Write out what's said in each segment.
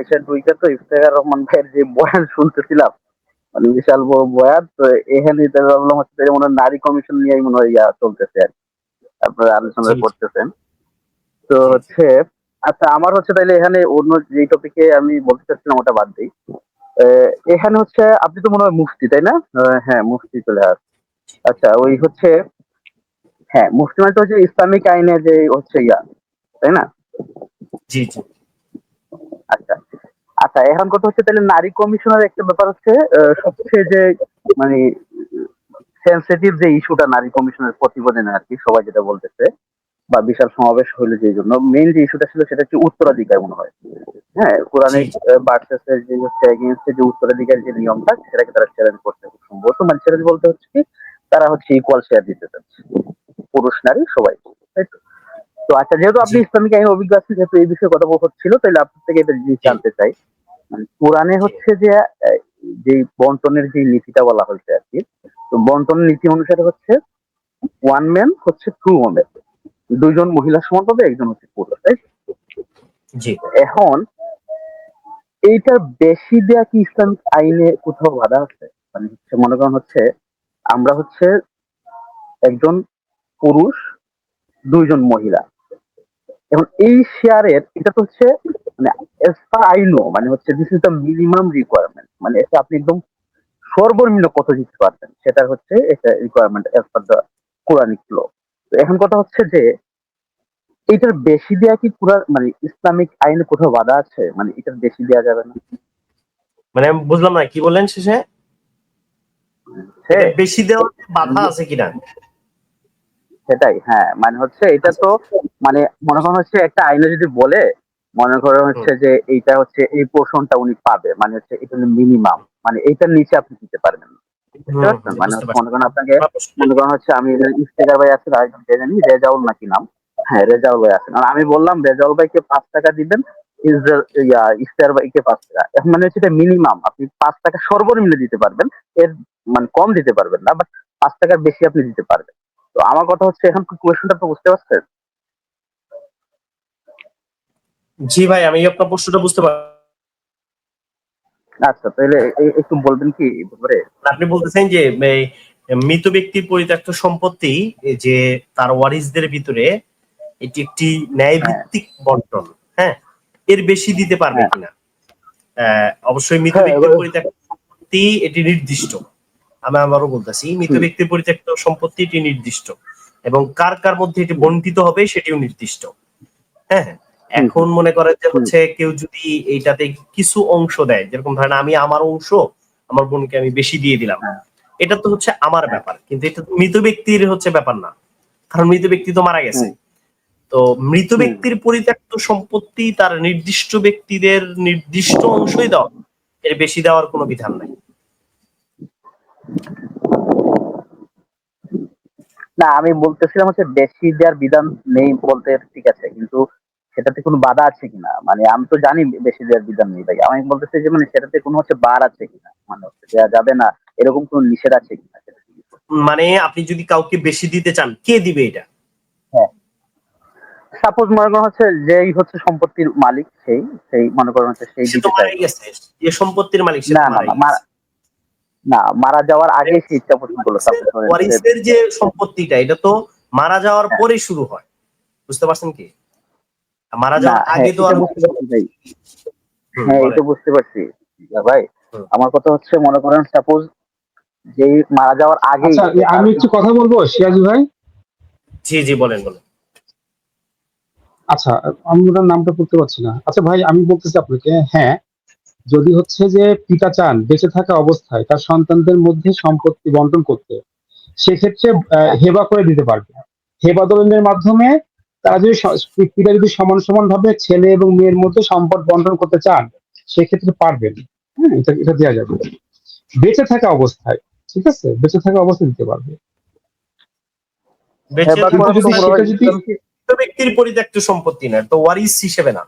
আইসা দুইটা তো ইফতেখার রহমান ভাইয়ের যে বয়ান শুনতেছিলাম মানে বিশাল বড় বয়ান তো এখানে ভাবলাম হচ্ছে মনে হয় নারী কমিশন নিয়েই মনে হয় ইয়া চলতেছে আর আপনারা আলোচনা। করতেছেন। তো। হচ্ছে আচ্ছা আমার হচ্ছে তাইলে এখানে অন্য যে টপিকে আমি বলতে চাচ্ছিলাম ওটা বাদ দিই। এখানে হচ্ছে আপনি তো মনে হয় মুফতি তাই না? হ্যাঁ মুফতি চলে আস আচ্ছা ওই হচ্ছে হ্যাঁ মুফতি মানে তো হচ্ছে ইসলামিক আইনে যে হচ্ছে ইয়া তাই না? জি জি। আচ্ছা আচ্ছা এখন কথা হচ্ছে তাহলে নারী কমিশনের একটা ব্যাপার হচ্ছে সবচেয়ে যে মানে সেন্সিটিভ যে ইস্যুটা নারী কমিশনের প্রতিবেদনে আর কি সবাই যেটা বলতেছে বা বিশাল সমাবেশ হইল যে জন্য মেইন যে ইস্যুটা ছিল সেটা হচ্ছে উত্তরাধিকার মনে হয়। হ্যাঁ কোরআনিক বার্সেসের যে হচ্ছে এগেনস্টে যে উত্তরাধিকার যে নিয়মটা সেটাকে তারা চ্যালেঞ্জ করতে খুব সম্ভবত। মানে চ্যালেঞ্জ বলতে হচ্ছে কি তারা হচ্ছে ইকুয়াল শেয়ার দিতে চাচ্ছে পুরুষ নারী সবাই। তাই তো? তো আচ্ছা যেহেতু আপনি ইসলামিক আইন অভিজ্ঞ আছেন যেহেতু এই বিষয়ে কথা হচ্ছিল তাহলে আপনার থেকে এটা জিনিস জানতে চাই। মানে কোরআনে হচ্ছে যে যে বন্টনের যে নীতিটা বলা হয়েছে আর কি তো বন্টনের নীতি অনুসারে হচ্ছে ওয়ান ম্যান হচ্ছে টু ওমেন দুইজন মহিলা সমান পাবে একজন হচ্ছে পুরুষ তাই জি। এখন এইটার বেশি দেয়া কি ইসলামিক আইনে কোথাও বাধা আছে? মানে হচ্ছে মনে করেন হচ্ছে আমরা হচ্ছে একজন পুরুষ দুইজন মহিলা। এখন এই শেয়ারের এটা তো হচ্ছে মানে পার আই নো মানে হচ্ছে this is the minimum requirement মানে এটা আপনি একদম সর্বনিম্ন কত দিতে পারবেন সেটা হচ্ছে এটা requirement as per the Quranic law তো এখন কথা হচ্ছে যে এটার বেশি দেয়া কি পুরা মানে ইসলামিক আইনে কোথাও বাধা আছে? মানে এটার বেশি দেয়া যাবে না? মানে আমি বুঝলাম না কি বললেন শেষে? হ্যাঁ। বেশি দেওয়া বাধা আছে কিনা? সেটাই হ্যাঁ মানে হচ্ছে এটা তো মানে মনে করেন হচ্ছে একটা আইনে যদি বলে মনে করেন হচ্ছে যে এইটা হচ্ছে এই পোর্শনটা উনি পাবে মানে হচ্ছে এটা মিনিমাম মানে এইটার নিচে আপনি দিতে পারবেন? মানে মনে করেন আপনাকে মনে করেন হচ্ছে আমি ইফতেকার ভাই আছে আরেকজন কে জানি রেজাউল নাকি নাম? হ্যাঁ রেজাউল ভাই আছেন। আর আমি বললাম রেজাউল ভাইকে পাঁচ টাকা দিবেন ইফতার ভাইকে পাঁচ টাকা। মানে হচ্ছে এটা মিনিমাম আপনি পাঁচ টাকা সর্বনিম্ন দিতে পারবেন এর মানে কম দিতে পারবেন না বাট পাঁচ টাকার বেশি আপনি দিতে পারবেন। তো আমার কথা হচ্ছে এখন কোয়েশনটা তো বুঝতে পারছেন? জি ভাই আমি আপনার প্রশ্নটা বুঝতে পারছি আচ্ছা তাহলে একটু বলবেন কি ব্যাপারে? আপনি বলতেছেন যে মৃত ব্যক্তির পরিত্যক্ত সম্পত্তি এই যে তার ওয়ারিসদের ভিতরে এটি একটি ন্যায় ভিত্তিক বন্টন হ্যাঁ? এর বেশি দিতে পারবে হ্যাঁ। কিনা? আহ, অবশ্যই মৃত হ্যাঁ, ব্যক্তির পরিত্যক্ত সম্পত্তি এটি নির্দিষ্ট। আমি আবারও বলতেছি মৃত ব্যক্তির পরিত্যক্ত সম্পত্তি এটি নির্দিষ্ট এবং কার কার মধ্যে এটি বন্টিত হবে সেটিও নির্দিষ্ট। হ্যাঁ হ্যাঁ। এখন মনে করেন যে হচ্ছে কেউ যদি এইটাতে কিছু অংশ দেয় যেরকম ধরেন আমি আমার অংশ আমার বোনকে আমি বেশি দিয়ে দিলাম। হ্যাঁ। এটা তো হচ্ছে আমার ব্যাপার কিন্তু এটা তো মৃত ব্যক্তির হচ্ছে ব্যাপার না। কারণ মৃত ব্যক্তি তো মারা গেছে। তো মৃত ব্যক্তির পরিত্যক্ত সম্পত্তি তার নির্দিষ্ট ব্যক্তিদের নির্দিষ্ট অংশই দেওয়া এর বেশি দেওয়ার কোনো বিধান নাই। না আমি বলতেছিলাম হচ্ছে বেশি দেওয়ার বিধান নেই বলতে ঠিক আছে কিন্তু সেটাতে কোনো বাধা আছে কিনা? মানে আমি তো জানি বেশি দেওয়ার বিধান নেই ভাই। আমি বলতেছি যে মানে সেটাতে কোনো হচ্ছে বার আছে কিনা? মানে হচ্ছে দেওয়া যাবে না এরকম কোনো নিষেধ আছে কিনা। মানে আপনি যদি কাউকে বেশি দিতে চান কে দিবে এটা? হ্যাঁ। সাপোজ মনে করেন হচ্ছে যেই হচ্ছে সম্পত্তির মালিক সেই সেই মনে করেন হচ্ছে সেই দিতে চাই যে সম্পত্তির মালিক না, না, না, মারা- যাওয়ার আগে সেই ইচ্ছা পোষণ করল ওয়ারিসের যে সম্পত্তিটা এটা তো মারা যাওয়ার হ্যাঁ। পরে শুরু হয়। বুঝতে পারছেন কি? মারা যাওয়ার হ্যাঁ, আগে তো আর। হ্যাঁ এটা বুঝতে পারছি। ভাই আমার কথা হচ্ছে মনে করেন সাপোজ যে মারা যাওয়ার আগে আচ্ছা আমি একটু কথা বলব সিরাজু ভাই? জি জি বলেন বলেন। আচ্ছা আমি ওনার নামটা পড়তে পারছি না। আচ্ছা ভাই আমি বলতেছি আপনাকে হ্যাঁ যদি হচ্ছে যে পিতা চান বেঁচে থাকা অবস্থায় তার সন্তানদের মধ্যে সম্পত্তি বন্টন করতে সেক্ষেত্রে আহ, হেবা করে দিতে পারবে। হেবা দলিলের মাধ্যমে তারা যদি পিতা যদি সমান সমান ভাবে ছেলে এবং মেয়ের মধ্যে সম্পদ বন্টন করতে চান সেক্ষেত্রে পারবেন। হ্যাঁ এটা এটা দেওয়া যাবে। বেঁচে থাকা অবস্থায় ঠিক আছে? বেঁচে থাকা অবস্থায় দিতে পারবে। ব্যক্তির পরিত্যক্ত সম্পত্তি না তো ওয়ারিস হিসেবে না।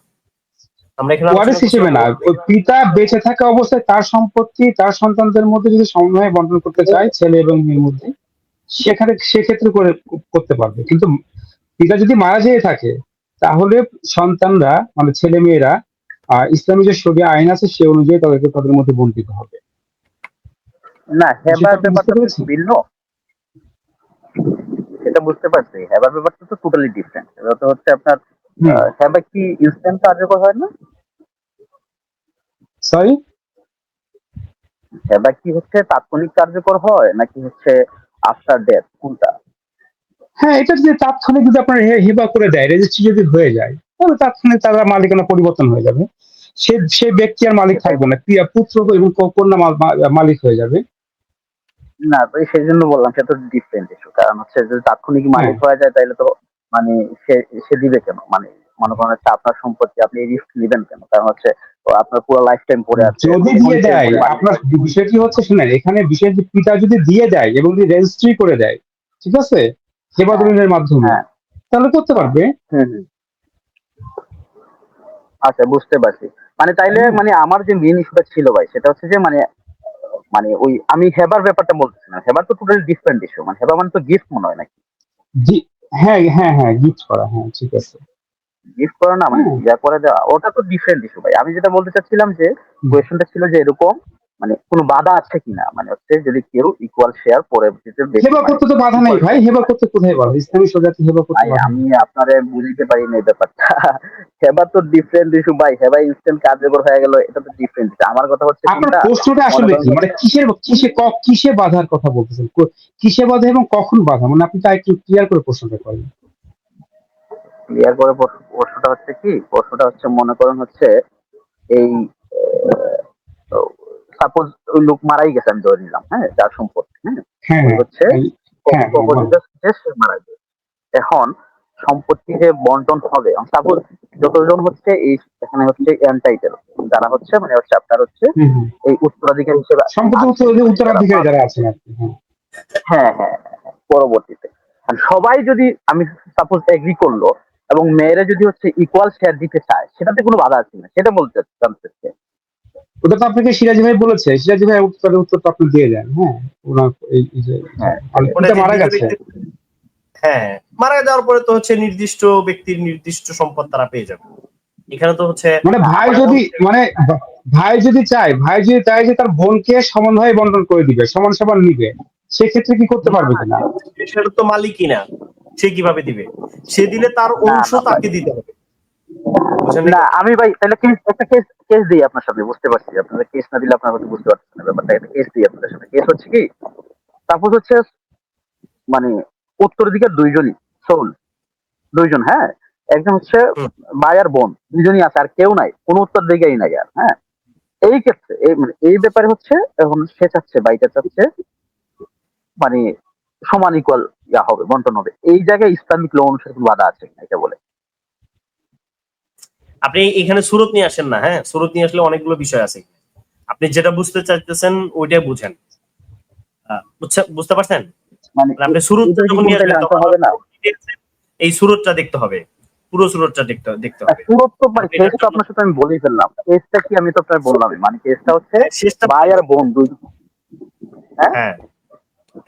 আমরা এখানে ওয়ারিস হিসেবে না। পিতা বেঁচে থাকা অবস্থায় তার সম্পত্তি তার সন্তানদের মধ্যে যদি সমন্বয়ে বন্টন করতে চায় ছেলে এবং মেয়ের মধ্যে সেখানে সেক্ষেত্রে করে করতে পারবে। কিন্তু পিতা যদি মারা যেয়ে থাকে তাহলে সন্তানরা মানে ছেলে মেয়েরা আহ, ইসলামী যে শরিয়া আইন আছে সে অনুযায়ী তাদেরকে তাদের মধ্যে বন্টিত হবে। না হেবার বুঝতে ব্যাপারটা ভিন্ন। সেটা বুঝতে পারছি। হেবার ব্যাপারটা তো টোটালি ডিফারেন্ট এটা তো হচ্ছে আপনার হুম। কি ইনস্ট্যান্ট কার্যকর হয় না? সরি হেবা কি হচ্ছে তাৎক্ষণিক কার্যকর হয় নাকি হচ্ছে আফটার ডেথ কোনটা? হ্যাঁ এটা যদি তাৎক্ষণিক যদি আপনার হিবা করে দেয় রেজিস্ট্রি যদি হয়ে যায় তাহলে তাৎক্ষণিক তারা মালিকানা পরিবর্তন হয়ে যাবে। সে সে ব্যক্তি আর মালিক থাকবে না প্রিয়া পুত্র এবং কন্যা মালিক হয়ে যাবে। না সেই জন্য বললাম সেটা তো ডিফারেন্ট ইস্যু কারণ হচ্ছে যদি তাৎক্ষণিক মালিক হয়ে যায় তাহলে তো মানে সে সে দিবে কেন? মানে মনে করেন হচ্ছে আপনার সম্পত্তি আপনি রিস্ক নেবেন কেন? কারণ হচ্ছে আপনার পুরো লাইফ টাইম পড়ে আছে। যদি দিয়ে দেয় আপনার বিষয়টি হচ্ছে শুনেন এখানে বিষয় যে পিতা যদি দিয়ে দেয় এবং যদি রেজিস্ট্রি করে দেয় ঠিক আছে? সেবা দলিলের মাধ্যমে হ্যাঁ। তাহলে করতে পারবে। আচ্ছা বুঝতে পারছি। মানে তাইলে মানে আমার যে মেন ইস্যুটা ছিল ভাই সেটা হচ্ছে যে মানে মানে ওই আমি হেবার ব্যাপারটা বলতেছি না হেবার তো টোটালি ডিফারেন্ট ইস্যু মানে হেবার মানে তো গিফট মনে হয় নাকি? জি- হ্যাঁ হ্যাঁ হ্যাঁ গিফট করা হ্যাঁ ঠিক আছে। গিফট করা না মানে যা ইয়া করে দেওয়া ওটা তো ডিফারেন্ট ইস্যু ভাই। আমি যেটা বলতে চাচ্ছিলাম যে। কোয়েশ্চনটা ছিল যে এরকম মানে কোনো বাধা আছে কিনা? মানে হচ্ছে যদি কেউ ইকুয়াল শেয়ার পরবর্তীতে হেবা মানে করতে তো বাধা নেই ভাই হেবা করতে কোথায় বাধা ইসলামী শরিয়াতে হেবা করতে আমি আপনারে বুঝতে পারি না ব্যাপারটা। হেবা তো ডিফারেন্ট ইস্যু ভাই হেবা ইনস্ট্যান্ট কার্যকর হয়ে গেল এটা তো ডিফারেন্ট আমার কথা হচ্ছে আপনার প্রশ্নটা আসলে কি? মানে কিসের কিসে কিসে বাধার কথা বলতেছেন? কিসে বাধা এবং কখন বাধা? মানে আপনি তা একটু ক্লিয়ার করে প্রশ্নটা করেন। ক্লিয়ার করে প্রশ্ন- প্রশ্নটা হচ্ছে কি? প্রশ্নটা হচ্ছে মনে করেন হচ্ছে এই সাপোজ ওই লোক মারাই গেছে আমি ধরে নিলাম হ্যাঁ যার সম্পত্তি হ্যাঁ। হ্যাঁ হ্যাঁ হচ্ছে হ্যাঁ, মারা গেছে। এখন সম্পত্তি যে বন্টন হবে সাপোজ যতজন হচ্ছে এই এখানে হচ্ছে এনটাইটেল যারা হচ্ছে মানে হচ্ছে আপনার হচ্ছে। এই উত্তরাধিকার হিসেবে উত্তরাধিকারী যারা আছেন হ্যাঁ হ্যাঁ। হ্যাঁ হ্যাঁ, পরবর্তীতে। সবাই যদি আমি সাপোজ এগ্রি করল এবং মেয়েরা যদি হচ্ছে ইকুয়াল শেয়ার দিতে চায় সেটাতে কোনো বাধা আছে না সেটা বলতে চাচ্ছি। ওটা তো আপনাকে সিরাজি ভাই বলেছে। সিরাজি ভাই উত্তরের উত্তরটা আপনি দিয়ে দেন হ্যাঁ? ওনার এই যে হ্যাঁ। ওটা মারা গেছে। হ্যাঁ মারা যাওয়ার পরে তো হচ্ছে নির্দিষ্ট ব্যক্তির নির্দিষ্ট সম্পদ তারা পেয়ে যাবে। এখানে তো হচ্ছে মানে ভাই যদি মানে ভাই যদি চায় ভাই যদি চায় যে তার বোনকে সমানভাবে বন্টন করে দিবে সমান সমান নিবে সেক্ষেত্রে কি করতে পারবে কিনা? সেটা তো মালিকই না সে কীভাবে দিবে? সে দিলে তার অংশ তাকে দিতে হবে। না আমি ভাই তাহলে কেস একটা কেস কেস দিই আপনার সাথে বুঝতে পারছি আপনাদের। কেস না দিলে আপনারা বুঝতে পারছেন না ব্যাপারটা। একটা কেস দিই আপনাদের সাথে। কেস হচ্ছে কি সাপোজ হচ্ছে মানে উত্তরাধিকার দুইজনই সোল দুইজন হ্যাঁ? একজন হচ্ছে। ভাই আর বোন দুইজনই আছে আর কেউ নাই কোনো উত্তরাধিকারী নাই আর হ্যাঁ? এই ক্ষেত্রে এই মানে এই ব্যাপারে হচ্ছে এখন সে চাচ্ছে বাইটা চাচ্ছে মানে সমান ইকুয়াল ইয়া হবে বন্টন হবে। এই জায়গায় ইসলামিক ল অনুসারে বাধা আছে এটা বলে আপনি এখানে সুরত নিয়ে আসেন না হ্যাঁ? সুরত নিয়ে আসলে অনেকগুলো বিষয় আছে। আপনি যেটা বুঝতে চাইতেছেন ওইটাই বুঝেন। বুঝতে পারছেন? মানে মানে আপনি সুরত যখন নিয়ে আসবেন তখন এই সুরতটা দেখতে হবে। পুরো সুরতটা দেখতে দেখতে হবে। পুরো তো মানে আপনার সাথে আমি বলেই ফেললাম। কেসটা কি আমি তো আপনার বললামই। মানে কেসটা হচ্ছে শেষটা ভাই আর বোন দুই হ্যাঁ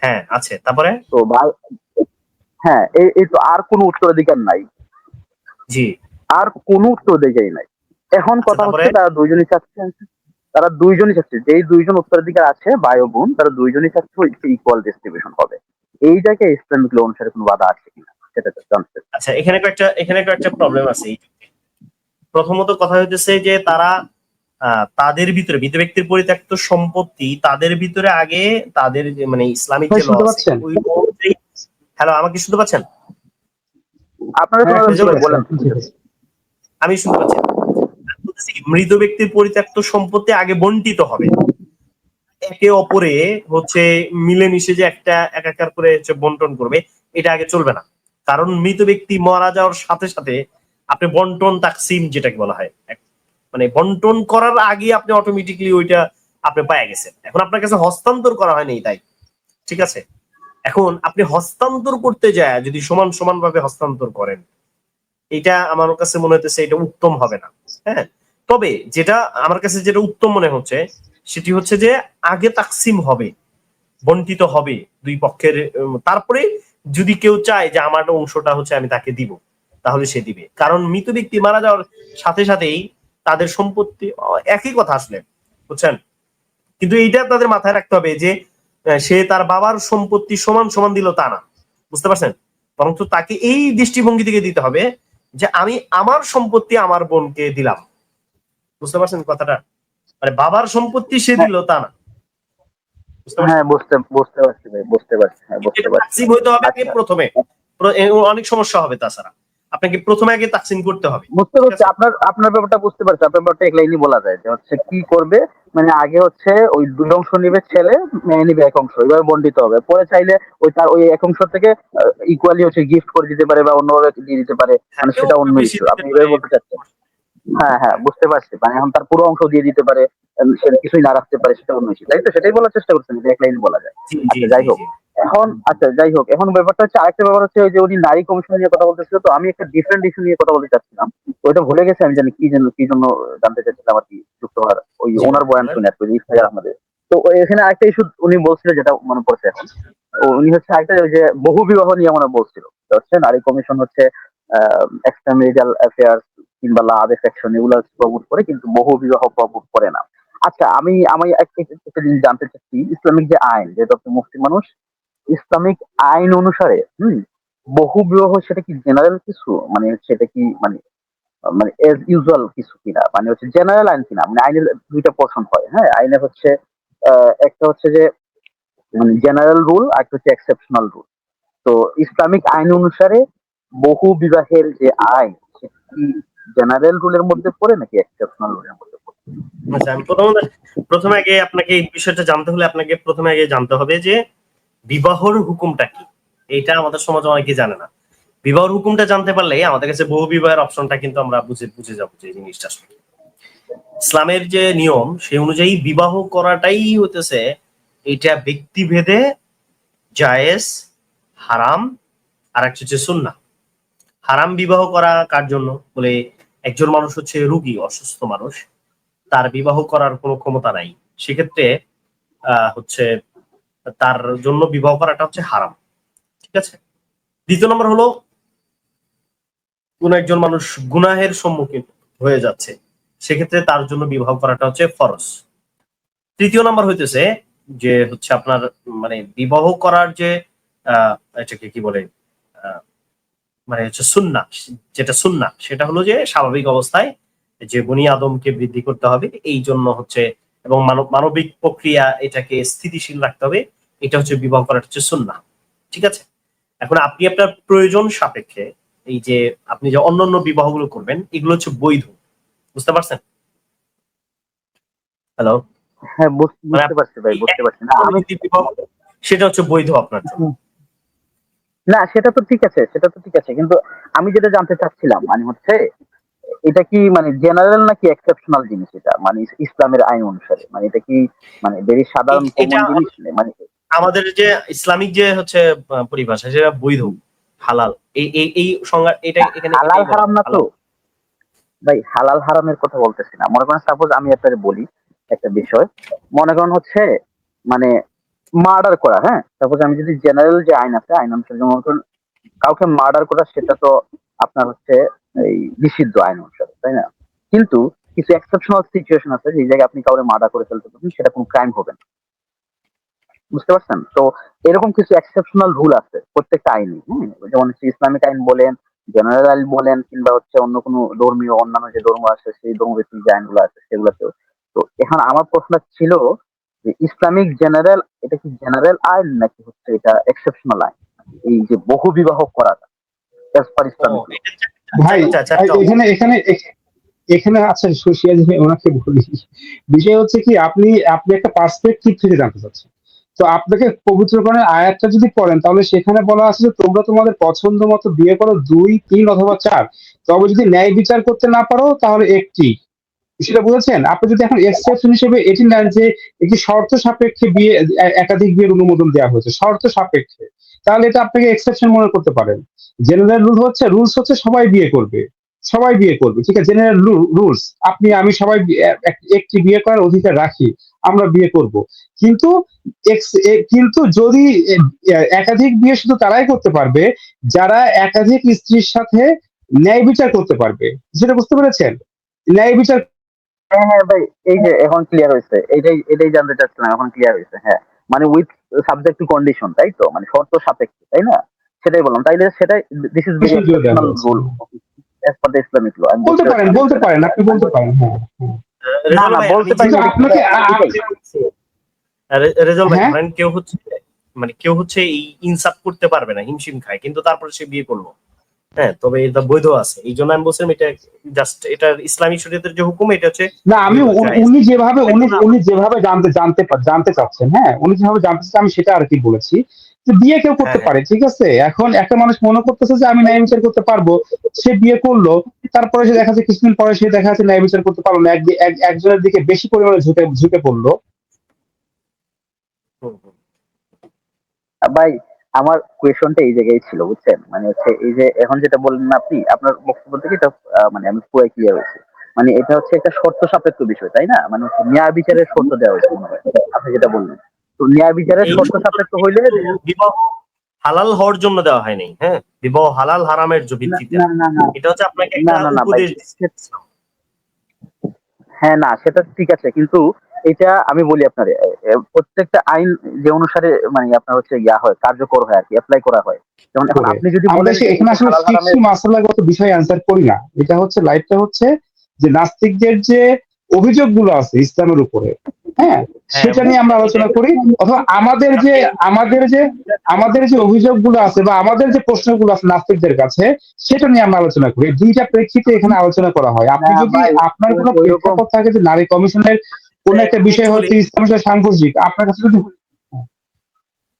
হ্যাঁ আছে। তারপরে? তো ভাই হ্যাঁ এই এই তো আর কোনো উত্তরাধিকার নাই। জি। আর কোনো উত্তরাধিকারী নাই। এখন কথা? হচ্ছে তারা দুইজনই চাচ্ছে তারা দুইজনই চাচ্ছে যেই দুইজন উত্তরাধিকার আছে ভাই বোন তারা দুইজনই চাচ্ছে ইকুয়াল ডিস্ট্রিবিউশন হবে এই জায়গায় ইসলামিক ল অনুসারে কোনো বাধা আছে কিনা সেটা জানতে আচ্ছা এখানে কয়েকটা এখানে কয়েকটা প্রবলেম আছে। প্রথমত কথা হইতেছে যে তারা আহ, তাদের ভিতরে মৃত ব্যক্তির পরিত্যক্ত সম্পত্তি তাদের ভিতরে আগে তাদের যে মানে ইসলামিক যে শুনতে আছে, পাচ্ছেন? ওই হ্যালো আমাকে শুনতে পাচ্ছেন? আপনারা হ্যাঁ, বলেন। আমি শুনতে পাচ্ছি। মৃত ব্যক্তির পরিত্যক্ত সম্পত্তি আগে বন্টিত হবে। একে অপরে হচ্ছে মিলেমিশে যে একটা একাকার করে হচ্ছে বন্টন করবে, এটা আগে চলবে না। কারণ মৃত ব্যক্তি মারা যাওয়ার সাথে সাথে আপনি বন্টন তাকসিম যেটাকে বলা হয় মানে বন্টন করার আগে আপনি অটোমেটিকলি ওইটা আপনি পায়ে গেছেন। এখন আপনার কাছে হস্তান্তর করা হয়নি তাই, ঠিক আছে? এখন আপনি হস্তান্তর করতে যায়, যদি সমান সমান ভাবে হস্তান্তর করেন এটা আমার কাছে মনে হতেছে এটা উত্তম হবে না হ্যাঁ? তবে যেটা আমার কাছে যেটা উত্তম মনে হচ্ছে, সেটি হচ্ছে যে আগে তাকসিম হবে, বন্টিত হবে দুই পক্ষের তারপরে যদি কেউ চায় যে আমার অংশটা হচ্ছে আমি তাকে দিব, তাহলে সে দিবে। কারণ মৃত ব্যক্তি মারা যাওয়ার সাথে সাথেই তাদের সম্পত্তি একই কথা আসলে, বুঝছেন? কিন্তু এইটা তাদের মাথায় রাখতে হবে যে সে তার বাবার সম্পত্তি সমান সমান দিল তা না, বুঝতে পারছেন? বরঞ্চ তাকে এই দৃষ্টিভঙ্গি থেকে দিতে হবে যে আমি আমার সম্পত্তি আমার বোনকে দিলাম। বুঝতে পারছেন কথাটা? মানে বাবার সম্পত্তি সে দিল তা না? হ্যাঁ বুঝতে বুঝতে পারছি ভাই বুঝতে পারছি হ্যাঁ বুঝতে পারছি। হইতে হবে আচ্ছা। প্রথমে। অনেক সমস্যা হবে তাছাড়া। আপনাকে প্রথমে আগে তাকসিম করতে হবে। বুঝতে পারছি আপনার আপনার ব্যাপারটা বুঝতে পারছি আপনার ব্যাপারটা এক লাইনই বলা যায় যে হচ্ছে কি করবে মানে আগে হচ্ছে ওই দুই অংশ নিবে ছেলে মেয়ে নিবে এক অংশ এইভাবে বন্ডিত হবে। পরে চাইলে ওই তার ওই এক অংশ থেকে ইকুয়ালি হচ্ছে গিফট করে দিতে পারে বা অন্যভাবে দিয়ে দিতে পারে মানে সেটা অন্য ইস্যু আপনি এভাবে বলতে চাচ্ছেন? হ্যাঁ হ্যাঁ বুঝতে পারছি মানে এখন তার পুরো অংশ দিয়ে দিতে পারে কিছুই না রাখতে পারে সেটা অন্য ইস্যু তাই তো? সেটাই বলার চেষ্টা করছেন যে এক লাইন বলা যায়। আচ্ছা, যাই হোক। এখন আচ্ছা যাই হোক এখন ব্যাপারটা হচ্ছে আরেকটা ব্যাপার হচ্ছে ওই যে উনি নারী কমিশন নিয়ে কথা বলতেছিল তো আমি একটা ডিফারেন্ট ইস্যু নিয়ে কথা বলতে চাচ্ছিলাম। ওইটা ভুলে গেছে আমি জানি কি জন্য কি জন্য জানতে চাচ্ছিলাম আর কি যুক্ত হওয়ার ওই ওনার বয়ান শুনে আর কি ইফতেখার আহমেদের তো এখানে আরেকটা ইস্যু উনি বলছিল যেটা মনে পড়ছে এখন। উনি হচ্ছে আরেকটা ওই যে বহু বিবাহ নিয়ে মনে বলছিল। হচ্ছে নারী কমিশন হচ্ছে এক্সট্রামেরিটাল অ্যাফেয়ার্স কিংবা লা সেকশন এগুলো প্রমোট করে কিন্তু বহু বিবাহ প্রমোট করে না। আচ্ছা আমি আমি একটা একটা জিনিস জানতে চাচ্ছি ইসলামিক যে আইন যেহেতু আপনি মুসলিম মানুষ ইসলামিক আইন অনুসারে, হুম, বহু বিবাহ সেটা কি জেনারেল কিছু? মানে সেটা কি মানে মানে এজ ইউজুয়াল কিছু কিনা? মানে হচ্ছে জেনারেল আইন কিনা? মানে আইনের দুইটা পোর্শন হয় হ্যাঁ? আইনে হচ্ছে একটা হচ্ছে যে মানে জেনারেল রুল আর একটা হচ্ছে এক্সেপশনাল রুল তো ইসলামিক আইন অনুসারে বহু বিবাহের যে আইন সেটা কি জেনারেল রুলের মধ্যে পড়ে নাকি এক্সেপশনাল রুলের মধ্যে পড়ে? আচ্ছা আমি প্রথমে প্রথমে আগে আপনাকে এই বিষয়টা জানতে হলে আপনাকে প্রথমে আগে জানতে হবে যে বিবাহর হুকুমটা কি? এটা আমাদের সমাজে অনেকে জানে না। বিবাহর হুকুমটা জানতে পারলে আমাদের কাছে বহু বিবাহের অপশনটা কিন্তু আমরা বুঝে বুঝে যাব যে জিনিসটা ইসলামের যে নিয়ম, সেই অনুযায়ী বিবাহ করাটাই হতেছে এটা ব্যক্তিভেদে জায়েজ, হারাম আর একটা হচ্ছে সুন্না হারাম বিবাহ করা কার জন্য? বলে একজন মানুষ হচ্ছে রুগী, অসুস্থ মানুষ, তার বিবাহ করার কোনো ক্ষমতা নাই। সেক্ষেত্রে হচ্ছে তার জন্য বিবাহ করাটা হচ্ছে হারাম। ঠিক আছে? দ্বিতীয় নম্বর হলো, কোন একজন মানুষ গুনাহের সম্মুখীন হয়ে যাচ্ছে, সেক্ষেত্রে তার জন্য বিবাহ করাটা হচ্ছে ফরজ। তৃতীয় নম্বর হইতেছে যে হচ্ছে আপনার মানে বিবাহ করার যে এটাকে কি বলে মানে হচ্ছে সুন্না যেটা সুন্না সেটা হলো যে স্বাভাবিক অবস্থায় যে বনি আদমকে বৃদ্ধি করতে হবে, এই জন্য হচ্ছে এবং মানব মানবিক প্রক্রিয়া এটাকে স্থিতিশীল রাখতে হবে। এটা হচ্ছে বিবাহ করাটা হচ্ছে সুন্না ঠিক আছে? এখন আপনি আপনার প্রয়োজন সাপেক্ষে এই যে আপনি যে অন্যান্য বিবাহগুলো করবেন এগুলো হচ্ছে বৈধ। বুঝতে পারছেন? হ্যালো হ্যাঁ মানে বুঝতে পারছি ভাই বুঝতে পারছি আমি সেটা হচ্ছে বৈধ আপনার জন্য। না সেটা তো ঠিক আছে সেটা তো ঠিক আছে। কিন্তু আমি যেটা জানতে চাচ্ছিলাম মানে হচ্ছে এটা কি মানে জেনারেল নাকি এক্সেপশনাল জিনিস এটা? মানে ইসলামের আইন অনুসারে। মানে এটা কি মানে ভেরি সাধারণ কমন জিনিস? মানে আমাদের যে ইসলামিক যে হচ্ছে পরিভাষা সেটা বৈধ হালাল। এই এই এই সংজ্ঞা এটা এখানে হালাল হারাম না তো? ভাই হালাল হারামের কথা বলতেছি না। মনে করেন সাপোজ আমি আপনাদের বলি একটা বিষয়। মনে করেন হচ্ছে মানে মার্ডার করা হ্যাঁ? সাপোজ আমি যদি জেনারেল যে আইন আছে আইন অনুসারে যেমন কাউকে মার্ডার করা সেটা তো আপনার হচ্ছে এই নিষিদ্ধ আইন অনুসারে, তাই না? কিন্তু কিছু এক্সেপশনাল সিচুয়েশন আছে যে জায়গায় আপনি কাউকে মার্ডার করে ফেলতে পারেন সেটা কোনো ক্রাইম হবে না। বুঝতে পারছেন? তো এরকম কিছু এক্সেপশনাল রুল আছে প্রত্যেকটা আইনে যেমন ইসলামিক আইন বলেন জেনারেল আইন বলেন, কিংবা হচ্ছে অন্য কোনো ধর্মীয় অন্যান্য যে ধর্ম আছে, সেই ধর্ম ধর্মভিত্তিক যে আইনগুলো আছে, সেগুলোতেও। তো এখন আমার প্রশ্ন ছিল যে ইসলামিক জেনারেল এটা কি জেনারেল আইন নাকি হচ্ছে এটা এক্সেপশনাল আইন? এই যে বহু বিবাহ করাটা পার চারটা- ভাই এখানে এখানে এখানে আচ্ছা সুশিয়া জি ওনাকে বলি। বিষয় হচ্ছে কি আপনি আপনি একটা পার্সপেক্টিভ থেকে জানতে চাচ্ছেন। তো আপনাকে পবিত্র কোরআনের আয়াতটা যদি পড়েন তাহলে সেখানে বলা আছে যে তোমরা তোমাদের পছন্দ মতো বিয়ে করো দুই তিন অথবা চার। তবে যদি ন্যায় বিচার করতে না পারো তাহলে একটি। সেটা বুঝেছেন? আপনি যদি এখন এক্সেপশন হিসেবে এটি নেন যে একটি শর্ত সাপেক্ষে বিয়ে একাধিক বিয়ের অনুমোদন দেওয়া হয়েছে। শর্ত সাপেক্ষে। তাহলে এটা আপনাকে এক্সেপশন মনে করতে পারেন। জেনারেল রুল হচ্ছে রুলস হচ্ছে সবাই বিয়ে করবে। সবাই বিয়ে করবে, ঠিক আছে? জেনারেল রুলস আপনি, আমি সবাই একটি বিয়ে করার অধিকার রাখি, আমরা বিয়ে করব। কিন্তু কিন্তু যদি একাধিক বিয়ে শুধু তারাই করতে পারবে, যারা একাধিক স্ত্রীর সাথে ন্যায় বিচার করতে পারবে। যেটা বুঝতে পেরেছেন? ন্যায় বিচার হ্যাঁ হ্যাঁ ভাই এই যে এখন ক্লিয়ার হয়েছে, এটাই এটাই জানতে চাচ্ছিলাম, এখন ক্লিয়ার হয়েছে হ্যাঁ। মানে উইথ সাবজেক্ট টু কন্ডিশন তাই তো? মানে শর্ত সাপেক্ষে তাই না? সেটাই বললাম। তাইলে সেটাই this is very exceptional rule as per the Islamic law বলতে পারেন বলতে পারেন আপনি বলতে পারেন হ্যাঁ হ্যাঁ। না, বলতে পারেন আপনাকে আ- আ- রে- রেজাউল ভাই হ্যাঁ? ধরেন কেউ হচ্ছে মানে কেউ হচ্ছে এই ইনসাফ করতে পারবে না হিমশিম খায় কিন্তু তারপরে সে বিয়ে করল। হ্যাঁ তবে এটা বৈধ আছে। এই জন্য আমি বলছিলাম এটা জাস্ট এটা ইসলামী শরীয়তের যে হুকুম এটা হচ্ছে না আমি উনি যেভাবে উনি উনি যেভাবে জানতে জানতে জানতে চাচ্ছেন হ্যাঁ উনি যেভাবে জানতে চাচ্ছেন আমি সেটা আর কি বলেছি। যে বিয়ে কেউ করতে হ্যাঁ। পারে ঠিক আছে? এখন একটা মানুষ মনে করতেছে যে আমি ন্যায় বিচার করতে পারব। সে বিয়ে করল তারপরে সে দেখা যাচ্ছে কিছুদিন পরে সে দেখা যাচ্ছে ন্যায় বিচার করতে পারল না। এক- এক- একজনের দিকে বেশি পরিমাণে ঝুঁকে ঝুঁকে পড়ল। হুম, হুম। ভাই আমার কোয়েশনটা এই জায়গায় ছিল বুঝছেন? মানে হচ্ছে এই যে এখন যেটা বললেন আপনি আপনার বক্তব্য থেকে এটা মানে আমি পুরো ক্লিয়ার হয়েছে। মানে এটা হচ্ছে একটা শর্ত সাপেক্ষ বিষয় তাই না? মানে হচ্ছে ন্যায় বিচারের শর্ত দেওয়া হয়েছে মনে হয় আপনি যেটা বললেন। তো ন্যায় বিচারের শর্ত সাপেক্ষ হইলে বিবাহ হালাল হওয়ার জন্য দেওয়া হয় নাই হ্যাঁ? বিবাহ হালাল হারামের যে ভিত্তিতে। এটা হচ্ছে আপনাকে একটা। উপদেশ হ্যাঁ না সেটা ঠিক আছে কিন্তু এটা আমি বলি আপনার প্রত্যেকটা আইন যে অনুসারে মানে আপনার হচ্ছে ইয়া হয় কার্যকর হয় আর কি অ্যাপ্লাই করা হয়। যেমন এখন আপনি যদি বলেন এখানে আসলে হারামের- মাসালাগত বিষয় অ্যান্সার করি না। এটা হচ্ছে লাইফটা হচ্ছে যে নাস্তিকদের যে অভিযোগগুলো আছে ইসলামের উপরে হ্যাঁ? সেটা নিয়ে আমরা আলোচনা করি। অথবা আমাদের যে আমাদের যে আমাদের যে অভিযোগগুলো আছে বা আমাদের যে প্রশ্নগুলো আছে নাস্তিকদের কাছে সেটা নিয়ে আমরা আলোচনা করি। দুইটা প্রেক্ষিতে এখানে আলোচনা করা হয়। আপনি যদি আপনার কোনো প্রেক্ষাপট থাকে যে নারী কমিশনের কোন একটা বিষয় হচ্ছে ইসলামের সাথে সাংঘর্ষিক। আপনার কাছে যদি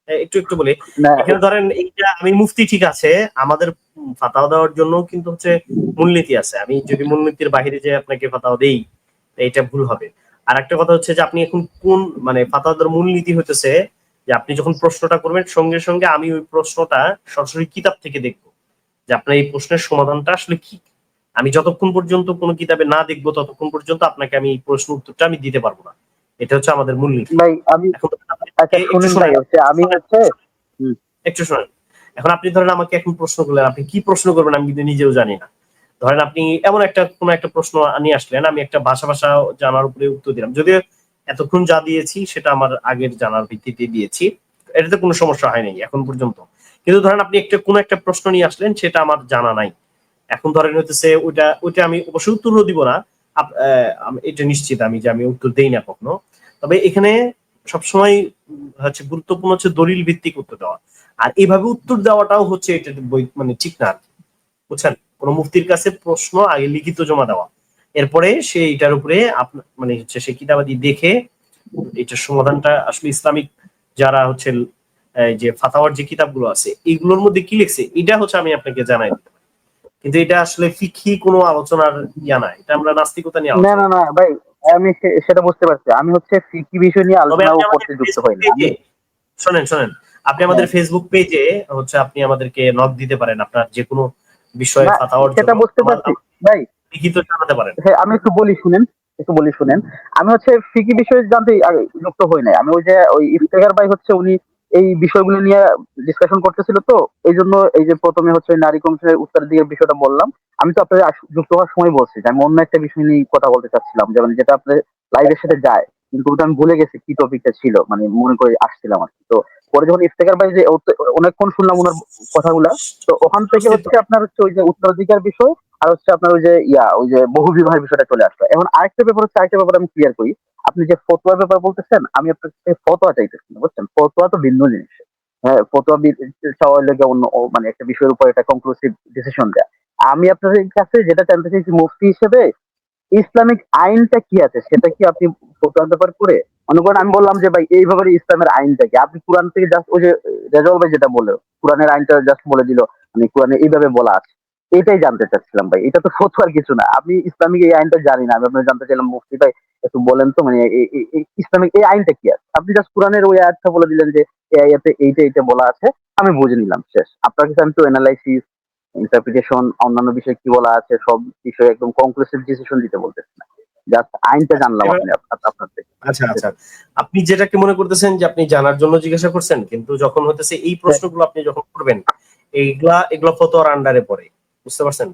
হ্যাঁ, একটু একটু বলি। এখানে ধরেন এইটা আমি মুফতি ঠিক আছে আমাদের ফাতাওয়া দেওয়ার জন্য কিন্তু হচ্ছে মূলনীতি আছে। আমি যদি মূলনীতির বাইরে যে আপনাকে ফাতাওয়া দেই এটা ভুল হবে। আর একটা কথা হচ্ছে যে আপনি এখন কোন মানে ফাতাওয়া দেওয়ার মূলনীতি হতেছে যে আপনি যখন প্রশ্নটা করবেন সঙ্গে সঙ্গে আমি ওই প্রশ্নটা সরাসরি কিতাব থেকে দেখব। যে আপনার এই প্রশ্নের সমাধানটা আসলে কি আমি যতক্ষণ পর্যন্ত কোনো কিতাবে না দেখব ততক্ষণ পর্যন্ত আপনাকে আমি এই প্রশ্ন উত্তরটা আমি দিতে পারব না। এটা হচ্ছে আমাদের মূলনীতি ভাই আমি একটু শোনেন। আমি হচ্ছে একটু শোনেন। এখন আপনি ধরেন আমাকে এখন প্রশ্ন করলেন আপনি কি প্রশ্ন করবেন আমি কিন্তু নিজেও জানি না। ধরেন আপনি এমন একটা কোন একটা প্রশ্ন নিয়ে আসলেন আমি একটা ভাষা ভাষা জানার উপরে উত্তর দিলাম। যদিও এতক্ষণ যা দিয়েছি সেটা আমার আগের জানার ভিত্তিতে দিয়েছি। এটাতে কোনো সমস্যা হয়নি এখন পর্যন্ত। কিন্তু ধরেন আপনি একটা কোন একটা প্রশ্ন নিয়ে আসলেন সেটা আমার জানা নাই। এখন ধরেন হইতেছে ওইটা ওইটা আমি অবশ্যই উত্তরও দিব না। এটা নিশ্চিত আমি যে আমি উত্তর দেই না কখনো। তবে এখানে সবসময় হচ্ছে গুরুত্বপূর্ণ হচ্ছে দলিল ভিত্তিক উত্তর দেওয়া। আর এইভাবে উত্তর দেওয়াটাও হচ্ছে এটা মানে ঠিক না। বুঝছেন? কোন মুফতির কাছে প্রশ্ন, আগে লিখিত জমা দেওয়া। এরপরে সে এটার উপরে আপনার মানে হচ্ছে সে কিতাবাদি দেখে এটার সমাধানটা আসলে ইসলামিক যারা হচ্ছে যে ফাতাওয়ার যে কিতাবগুলো আছে এইগুলোর মধ্যে কি লিখছে, এটা হচ্ছে আমি আপনাকে জানাই। কিন্তু এটা আসলে ফিকি কোনো আলোচনার ইয়া না এটা আমরা নাস্তিকতা নিয়ে না আলোচনা না না ভাই আমি সেটা বুঝতে পারছি। আমি হচ্ছে ফিকি বিষয় নিয়ে আলোচনা করতে যুক্ত আমি পেজে শোনেন শোনেন। আপনি আমাদের ফেসবুক পেজে হচ্ছে আপনি আমাদেরকে নক দিতে পারেন আপনার যে কোনো বিষয়ে না, ফাতাওয়ার সেটা বুঝতে পারছি। ভাই লিখিত জানাতে পারেন। হ্যাঁ আমি একটু বলি শুনেন একটু বলি শুনেন। আমি হচ্ছে ফিকি বিষয়ে জানতে যুক্ত হই নাই। আমি ওই যে ওই ইফতেখার ভাই হচ্ছে উনি এই বিষয়গুলো নিয়ে ডিসকাশন করতেছিল তো এই জন্য এই যে প্রথমে হচ্ছে নারী কমিশনের উত্তর দিকের বিষয়টা বললাম। আমি তো আপনাদের যুক্ত হওয়ার সময় বলছি যে আমি অন্য একটা বিষয় নিয়ে কথা বলতে চাচ্ছিলাম, যেমন যেটা আপনার লাইভের সাথে যায়, কিন্তু আমি ভুলে গেছি কি টপিকটা ছিল মানে মনে করে আসছিলাম আর কি। তো পরে যখন ইফতেখার ভাই যে অনেকক্ষণ শুনলাম ওনার কথাগুলা, তো ওখান থেকে হচ্ছে আপনার হচ্ছে ওই যে উত্তরাধিকার বিষয়, আর হচ্ছে আপনার ওই যে ইয়া, ওই যে বহু বিবাহের বিষয়টা চলে আসলো। এখন আরেকটা ব্যাপার হচ্ছে আরেকটা ব্যাপার আমি ক্লিয়ার করি। আপনি যে ফতোয়ার ব্যাপার বলতেছেন আমি আপনার ফতোয়া চাইতেছি না, বুঝছেন? ফতোয়া তো ভিন্ন জিনিস। হ্যাঁ ফতোয়া চাওয়ার লেগে অন্য মানে একটা বিষয়ের উপর একটা কনক্লুসিভ ডিসিশন আমি কাছে যেটা জানতে চাইছি মুফতি হিসেবে ইসলামিক আইনটা কি আছে? সেটা কি আপনি ফতোয়ার ব্যাপার করে? মনে করেন আমি বললাম যে ভাই এইভাবে ইসলামের আইনটা কি? আপনি কোরআন থেকে জাস্ট ওই যে রেজাউল ভাই যেটা বলল কোরআনের আইনটা জাস্ট বলে দিল মানে কোরআনে এইভাবে বলা আছে। এটাই জানতে চাচ্ছিলাম ভাই। এটা তো ফতোয়ার কিছু না। আপনি ইসলামিক এই আইনটা জানি না। আমি আপনার জানতে চাইলাম মুফতি ভাই একটু বলেন তো মানে ইসলামিক এই আইনটা কি আছে? আপনি জাস্ট কোরআনের ওই আয়াতটা বলে দিলেন যে এই আয়াতে এইটা এইটা বলা আছে আমি বুঝে নিলাম শেষ। আপনার কাছে আমি তো অ্যানালাইসিস ইন্টারপ্রিটেশন অন্যান্য বিষয় কি বলা আছে সব বিষয়ে একদম কনক্লুসিভ ডিসিশন দিতে বলতেছি না। জাস্ট আইনটা জানলাম আপনি আপনার থেকে। আচ্ছা আচ্ছা। আপনি যেটাকে মনে করতেছেন যে আপনি জানার জন্য জিজ্ঞাসা করছেন কিন্তু যখন হতেছে এই প্রশ্নগুলো আপনি যখন করবেন এইগুলা এগুলো ফতোয়ার আন্ডারে পড়ে বুঝতে পারছেন?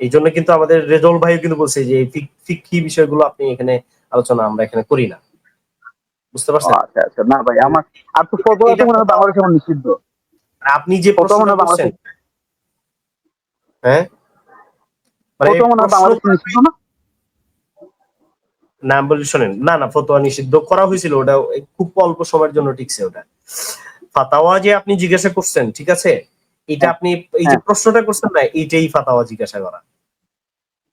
এই জন্য কিন্তু আমাদের রেজল ভাই কিন্তু বলছে যে এই বিষয়গুলো আপনি এখানে আলোচনা আমরা এখানে করি না। বুঝতে পারছেন? আচ্ছা আচ্ছা। না ভাই আমার আর তো ফতোয়া তো এটা- মনে হয় বাংলাদেশে নিষিদ্ধ। আপনি যে ফতোয়া মনে করছেন হ্যাঁ? মানে ফতোয়া মনে হয় প্রশ্ন- না? না বলি শোনেন না না ফতোয়া নিষিদ্ধ করা হয়েছিল ওটা খুব অল্প সময়ের জন্য টিকছে ওটা। ফাতাওয়া যে আপনি জিজ্ঞাসা করছেন ঠিক আছে? এটা হ্যাঁ। আপনি এই যে হ্যাঁ। প্রশ্নটা করছেন না এইটাই ফাতাওয়া জিজ্ঞাসা করা।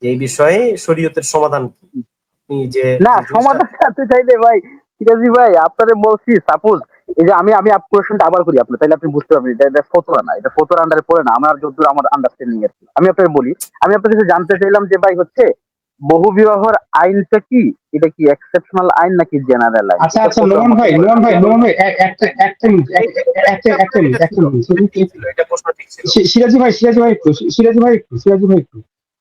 এই বিষয়ে শরীয়তের সমাধান কি? যে না সমাধান করতে চাইলে ভাই ঠিক আছে ভাই আপনারে বলছি সাপোজ এই যে আমি আমি কোয়েশনটা আবার করি আপনি তাহলে আপনি বুঝতে পারবেন এটা ফতোয়া না এটা ফতোয়ার আন্ডারে পড়ে না আমার যতদূর আমার আন্ডারস্ট্যান্ডিং আর কি আমি আপনাকে বলি আমি আপনার কাছে জানতে চাইলাম যে ভাই হচ্ছে বহু বিবাহর আইনটা কি? এটা কি এক্সেপশনাল আইন নাকি জেনারেল আইন? আচ্ছা আচ্ছা নোমান ভাই নোমান ভাই নোমান ভাই একটা একটা মিনিট একটা একটা মিনিট একটা মিনিট এটা প্রশ্ন ঠিক ছিল। সিরাজি ভাই সিরাজি ভাই একটু সিরাজি ভাই একটু সিরাজি ভাই একটু।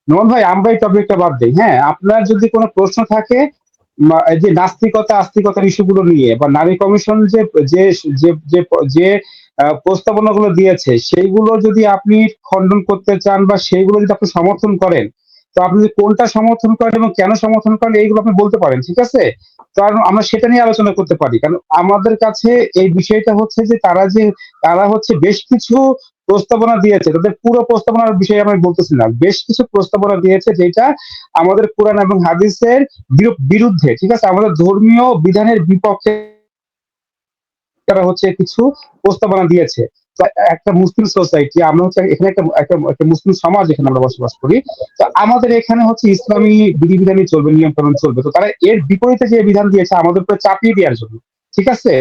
নোমান ভাই, আমরা এই টপিকটা বাদ দিই। হ্যাঁ আপনার যদি কোনো প্রশ্ন থাকে যে নাস্তিকতা, আস্তিকতার ইস্যুগুলো নিয়ে বা নারী কমিশন যে যে যে যে প্রস্তাবনাগুলো দিয়েছে, সেইগুলো যদি আপনি খণ্ডন করতে চান বা সেইগুলো যদি আপনি সমর্থন করেন, তো আপনি কোনটা সমর্থন করেন এবং কেন সমর্থন করেন, এইগুলো আপনি বলতে পারেন, ঠিক আছে? কারণ আমরা সেটা নিয়ে আলোচনা করতে পারি। কারণ আমাদের কাছে এই বিষয়টা হচ্ছে যে তারা যে, তারা হচ্ছে বেশ কিছু প্রস্তাবনা দিয়েছে, তাদের পুরো প্রস্তাবনার বিষয়ে আমি বলতেছি না। বেশ কিছু প্রস্তাবনা দিয়েছে যেটা আমাদের কোরআন এবং হাদিসের বিরুদ্ধে, ঠিক আছে? আমাদের ধর্মীয় বিধানের বিপক্ষে তারা হচ্ছে কিছু প্রস্তাবনা দিয়েছে। একটা মুসলিম সোসাইটি, আমরা হচ্ছে এখানে একটা একটা মুসলিম সমাজ এখানে আমরা বসবাস করি। তো আমাদের এখানে হচ্ছে ইসলামী বিধিবিধানই চলবে নিয়ম কানুন চলবে। তো তারা এর বিপরীতে যে বিধান দিয়েছে, আমাদের উপরে চাপিয়ে দেওয়ার জন্য, ঠিক আছে?